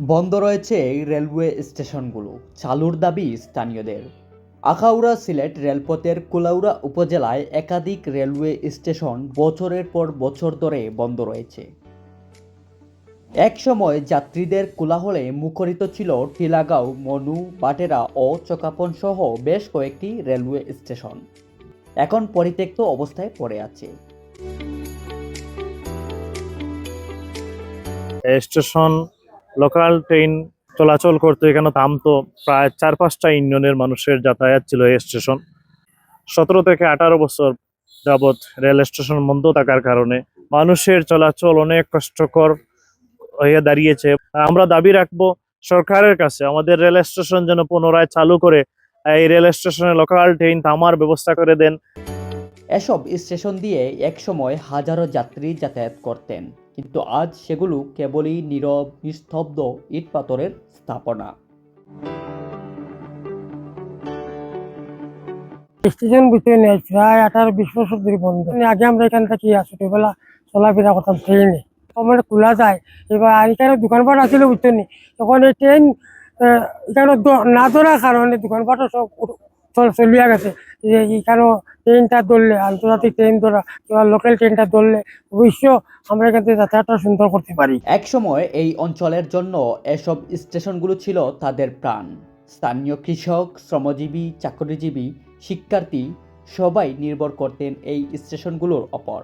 বন্ধ রয়েছে রেলওয়ে স্টেশনগুলো, চালুর দাবি স্থানীয়দের। আখাউড়া সিলেট রেলপথের কুলাউড়া উপজেলায় একাধিক রেলওয়ে স্টেশন বছরের পর বছর ধরে বন্ধ রয়েছে। একসময় যাত্রীদের কোলাহলে মুখরিত ছিল টিলাগাঁও, মনু, বাটেরা ও চকাপন সহ বেশ কয়েকটি রেলওয়ে স্টেশন। এখন পরিত্যক্ত অবস্থায় পড়ে আছে। স্টেশন লোকাল ট্রেন চলাচল করতো এখানে থামতো প্রায় চার পাঁচটা ইউনিয়নের মানুষের যাতায়াত ছিল এই স্টেশন। সতেরো থেকে আঠারো বছর যাবৎ রেল স্টেশন বন্ধ থাকার কারণে মানুষের চলাচল অনেক কষ্টকর হয়ে দাঁড়িয়েছে। আমরা দাবি রাখব সরকারের কাছে আমাদের রেল স্টেশন যেন পুনরায় চালু করে এই রেল স্টেশনে লোকাল ট্রেন থামার ব্যবস্থা করে দেন। এসব স্টেশন দিয়ে একসময় হাজারো যাত্রী যাতায়াত করতেন। কিন্তু আজ সেগুলো কেবলই নীরব, নিস্তব্ধ ইট পাথরের স্থাপনা। স্টেশন বুঝতে নেই প্রায় আঠারো বিশ বছর ধরে বন্ধ। মানে আগে আমরা এখান থেকে ছোটবেলা চলাফেরা করতাম ট্রেনে আমার খোলা যায়, এবার এখানে দোকানপাট আছিল বুঝতে নি। তখন এই ট্রেন এখানে না ধরার কারণে দোকানপাটও সব চলিয়া গেছে। এখানেও ট্রেনটা ধরলে আন্তর্জাতিক ট্রেন ধরা কিংবা লোকাল ট্রেনটা ধরলে অবশ্য আমরা এখান থেকে যাতায়াতটা সুন্দর করতে পারি। একসময় এই অঞ্চলের জন্য এসব স্টেশনগুলো ছিল তাদের প্রাণ। স্থানীয় কৃষক শ্রমজীবী চাকরিজীবী শিক্ষার্থী সবাই নির্ভর করতেন এই স্টেশনগুলোর ওপর।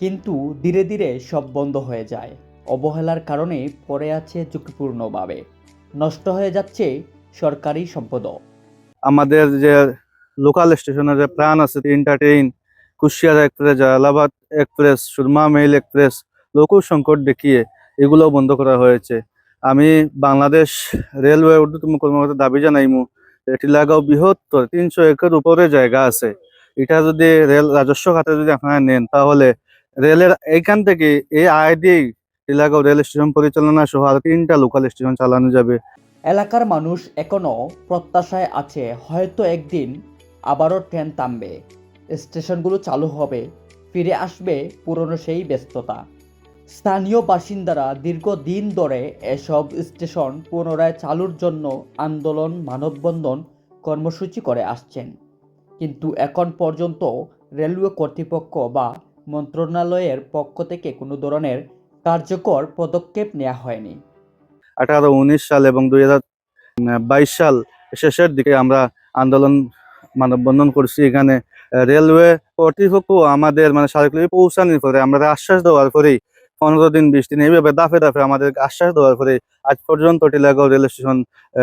কিন্তু ধীরে ধীরে সব বন্ধ হয়ে যায়। অবহেলার কারণে পড়ে আছে ঝুঁকিপূর্ণভাবে। নষ্ট হয়ে যাচ্ছে সরকারি সম্পদও। আমাদের যে লোকাল স্টেশনের প্ল্যান আছে তিনটা train Kushiyara express Jalalabad express Surma mail express লোক সংকট দেখিয়ে এগুলো বন্ধ করা হয়েছে। আমি বাংলাদেশ রেলওয়ে ঊর্ধ্বতম কর্মকর্তা দাবি জানাইমু টিলাগাঁও বৃহত্তর তিনশো একর উপরে জায়গা আছে। এটা যদি রেল রাজস্ব খাতে যদি আপনারা নেন, তাহলে রেলের এইখান থেকে এই আয় দিয়েই টিলাগাঁও রেল স্টেশন পরিচালনা সহ আর তিনটা লোকাল স্টেশন চালানো যাবে। এলাকার মানুষ এখনও প্রত্যাশায় আছে, হয়তো একদিন আবারও ট্রেন থামবে। স্টেশনগুলো চালু হবে, ফিরে আসবে পুরনো সেই ব্যস্ততা। স্থানীয় বাসিন্দারা দীর্ঘদিন ধরে এসব স্টেশন পুনরায় চালুর জন্য আন্দোলন, মানববন্ধন কর্মসূচি করে আসছেন। কিন্তু এখন পর্যন্ত রেলওয়ে কর্তৃপক্ষ বা মন্ত্রণালয়ের পক্ষ থেকে কোনো ধরনের কার্যকর পদক্ষেপ নেওয়া হয়নি। আঠারো উনিশ সাল এবং দুই হাজার বাইশ সাল শেষের দিকে আমরা আন্দোলন মানববন্ধন করছি এখানে রেলওয়ে কর্তৃপক্ষ আমাদের মানে সার্কুলারি পৌঁছানোর পরে আমরা আশ্বাস দেওয়ার পরেই পনেরো দিন, বিশ দিন এইভাবে দাফে দাফে আমাদের আশ্বাস দেওয়ার পরে আজ পর্যন্ত টিলাগাঁও রেল স্টেশন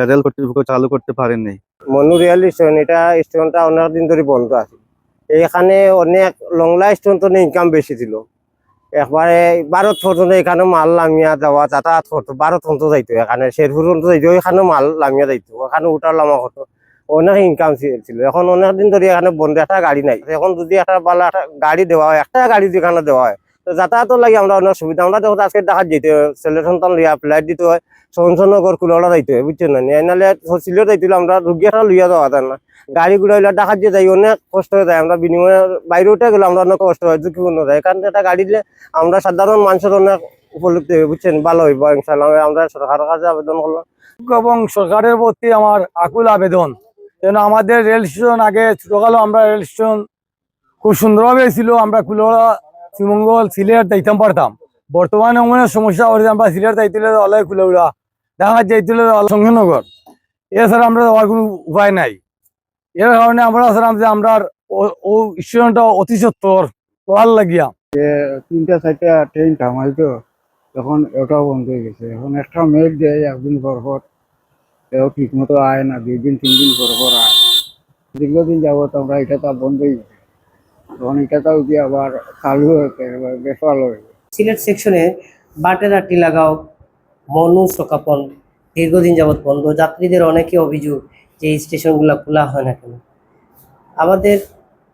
রেল কর্তৃপক্ষ চালু করতে পারেননি। মনু রেল স্টেশন, এটা স্টেশনটা অনেক দিন ধরে বন্ধ আছে। এখানে অনেক লংলা স্টেশন তো ইনকাম বেশি ছিল। একবারে ভারত পর্যন্ত এখানে মাল লামিয়া যাওয়া, যাতায়াত করতো। ভারত পর্যন্ত যাইতো এখানে, শেরপুর পর্যন্ত যাইতো এখানে মাল লামিয়া যাইতো। ওখানে উঠার লামা করতো। অনেক ইনকাম ছিল এখন অনেক দিন ধরে এখানে বন্ধ, একটা গাড়ি নাই। এখন যদি একটা একটা গাড়ি দেওয়া হয়, একটা গাড়ি যেখানে দেওয়া হয়, তো যাতায়াতের লাগে আমরা অনেক সুবিধা। আমরা দেখো আজকে দেখাত যেতে হয়, ছেলে সন্তান লিয়া ফ্লাইট দিতে হয় সঞ্চনগর কুলহরা যাইতে হয়, বুঝছেন না? নাহলে সিলেট যাইতে আমরা রুগী একটা লইয়া যাওয়া যায় না। গাড়ি গুড়া হইলে ডাকাত যে যাই অনেক কষ্ট হয়ে যায়। আমরা বিনিময়ে বাইরে উঠে গেলে আমরা অনেক কষ্ট হয় ঝুঁকিপূর্ণ যায়। কারণ একটা গাড়ি দিলে আমরা সাধারণ মানুষের অনেক উপলব্ধি হবে বুঝছেন? ভালো হইব ইনশাল্লাহ আমরা সরকারের কাছে আবেদন করলাম। এবং সরকারের প্রতি আমার আকুল আবেদন। যেন আমাদের রেল স্টেশন আগে ছোটকালে আমরা রেল স্টেশন খুব সুন্দরভাবে ছিল, আমরা কুলোড়া শ্রীমঙ্গল, সিলেট যাইতাম পারতাম। বর্তমানে অনেক সমস্যা হয়েছে, আমরা সিলেট যাইতে হলে কুলোড়া দেখা যাইতে হলে সংখ্যানগর এছাড়া আমরা যাওয়ার কোনো উপায় নাই। এর কারণে আমরা আসলাম যে আমরা ও- স্টেশনটা অতি সত্তর ভালো লাগিয়া। তিনটা চারটা ট্রেন থামাই তো তখন ওটাও বন্ধ হয়ে গেছে। এখন একটা মেঘ দেয়, একদিন পর পর। এও ঠিক মতো আয় না, দুই দিন, তিন দিন পর পর আয়। দীর্ঘদিন যাবত আমরা এটা তো বন্ধই তখন এটা তো দিয়ে আবার চালু হয়েছে হয়েছে সিলেট সেকশনে বাটের বাটেরা লাগাও, মনু সকাপন, দীর্ঘদিন যাবৎ বন্ধ। যাত্রীদের অনেকে অভিযোগ যে এই স্টেশনগুলো খোলা হয় না কেন? আমাদের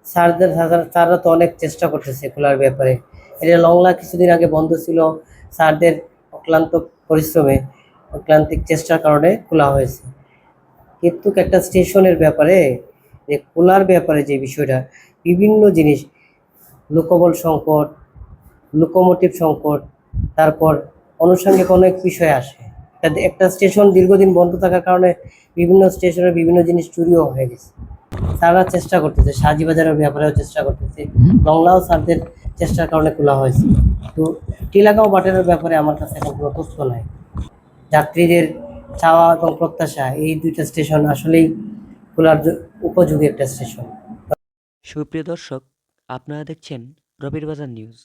স্যারদের, স্যার- স্যাররা তো অনেক চেষ্টা করতেছে খোলার ব্যাপারে। এটা লংলা কিছুদিন আগে বন্ধ ছিল। স্যারদের অক্লান্ত পরিশ্রমে ক্লান্তিক চেষ্টার কারণে খোলা হয়েছে। কিন্তু একটা স্টেশনের ব্যাপারে, যে খোলার ব্যাপারে যে বিষয়টা, বিভিন্ন জিনিস, লোকবল সংকট, লোকোমোটিভ সংকট, তারপর আনুষঙ্গিক অনেক বিষয় আসে। একটা স্টেশন দীর্ঘদিন বন্ধ থাকার কারণে বিভিন্ন স্টেশনে বিভিন্ন জিনিস চুরিও হয়ে গেছে। তারা চেষ্টা করতেছে, সাজিবাজারের ব্যাপারেও চেষ্টা করতেছে, বাংলাও স্যারদের চেষ্টার কারণে খোলা হয়েছে। তো টিলাগাঁও বাটের ব্যাপারে আমার কাছে এখন কোনো তথ্য নাই। যাত্রীদের চাওয়া এবং প্রত্যাশা, এই দুইটা স্টেশন আসলেই খোলার উপযোগী একটা স্টেশন। সুপ্রিয় দর্শক, আপনারা দেখছেন রবির বাজার নিউজ।